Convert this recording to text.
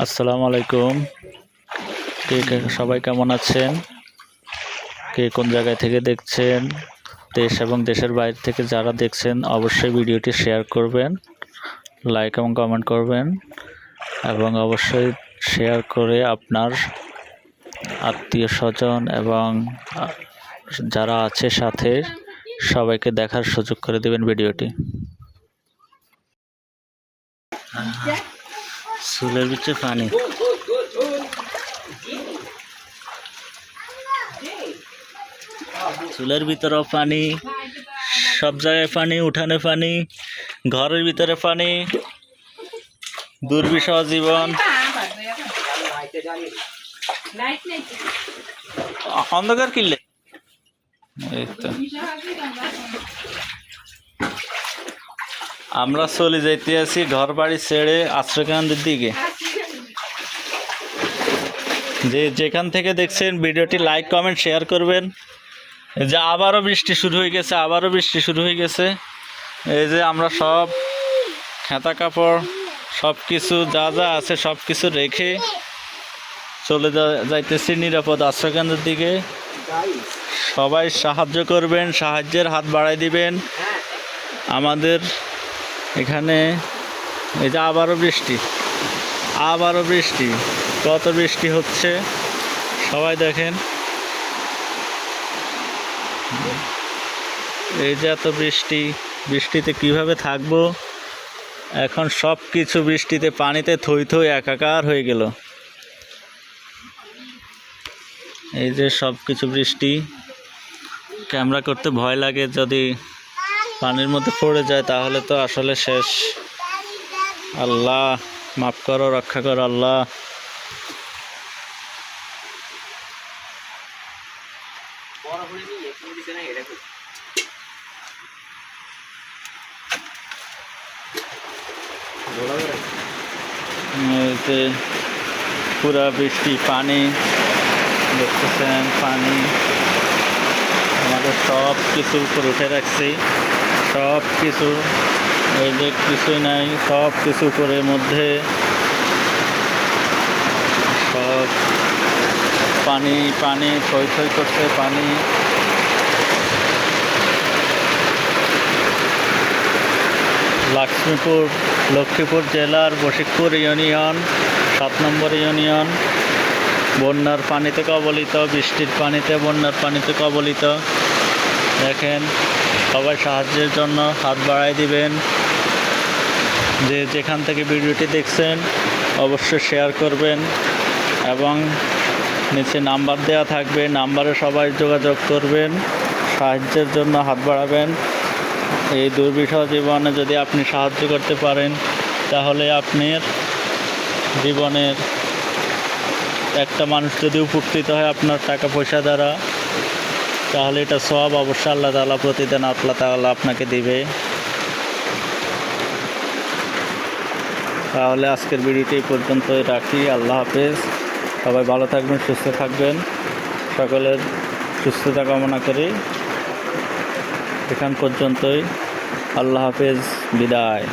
আসসালামু আলাইকুম। কে সবাই কেমন আছেন? কে কোন জায়গায় থেকে দেখছেন? দেশ এবং দেশের বাইরে থেকে যারা দেখছেন, অবশ্যই ভিডিওটি শেয়ার করবেন, লাইক এবং কমেন্ট করবেন, এবং অবশ্যই শেয়ার করে আপনার আত্মীয় স্বজন এবং যারা আছে সাথে সবাইকে দেখার সুযোগ করে দেবেন ভিডিওটি। চুলের ভিতরে পানি। চুলের ভিতরেও পানি, সব জায়গায় পানি, উঠানে পানি, ঘরের ভিতরে পানি, দুর্বিষহ জীবন। অন্ধকার কিনলে? আমরা চলে যাইতে আছি ঘর বাড়ি ছেড়ে আশ্রয়কান্দের দিকে। যে যেখান থেকে দেখছেন ভিডিওটি লাইক, কমেন্ট, শেয়ার করবেন। যে আবারও বৃষ্টি শুরু হয়ে গেছে, আবারও বৃষ্টি শুরু হয়ে গেছে। এই যে আমরা সব খেতা কাপড় সব কিছু যা যা আছে সব কিছু রেখে চলে যাইতেছি নিরাপদ আশ্রয়কেন্দ্রের দিকে। সবাই সাহায্য করবেন, সাহায্যের হাত বাড়াই দিবেন। আমাদের এখানে এই যে আবারও বৃষ্টি আবারও বৃষ্টি, কত বৃষ্টি হচ্ছে সবাই দেখেন। এই যে এত বৃষ্টি, বৃষ্টিতে কীভাবে থাকব? এখন সব কিছু বৃষ্টিতে পানিতে থই থই একাকার হয়ে গেল। এই যে সব কিছু বৃষ্টি, ক্যামেরা করতে ভয় লাগে যদি পানির মধ্যে পড়ে যায়, তাহলে তো আসলে শেষ। আল্লাহ, মাফ করো, রক্ষা করো, আল্লাহ। পুরা বৃষ্টি, পানি, দেখতেছেন পানি। আমাদের সব কিছু উপরে উঠে রাখছি। সব কিছু, এই যে কিছুই নাই, সব কিছু করে মধ্যে। সব পানি পানি, থই থই করছে পানি। লক্ষ্মীপুর লক্ষ্মীপুর জেলার বশিকপুর ইউনিয়ন, সাত নম্বর ইউনিয়ন। বন্যার পানিতে কবলিত, বৃষ্টির পানিতে, বন্যার পানিতে কবলিত। দেখেন সবাই সাহায্যের জন্য হাত বাড়াই দিবেন। যে যেখান থেকে ভিডিওটি দেখছেন, অবশ্যই শেয়ার করবেন এবং নিচে নাম্বার দেওয়া থাকবে, নাম্বারে সবাই যোগাযোগ করবেন, সাহায্যের জন্য হাত বাড়াবেন। এই দুর্বিষহ জীবনে যদি আপনি সাহায্য করতে পারেন, তাহলে আপনার জীবনের একটা মানুষ যদি উপকৃত হয় আপনার টাকা পয়সা দ্বারা তাহলে এটা সব অবশ্যই আল্লাহ তালা প্রতিদিন আল্লাহ তাআলা আপনাকে দিবে। তাহলে আজকের ভিডিওটি এই পর্যন্তই রাখি। আল্লাহ হাফেজ। সবাই ভালো থাকবেন, সুস্থ থাকবেন। সকলের সুস্থতা কামনা করি। এখান পর্যন্তই। আল্লাহ হাফেজ। বিদায়।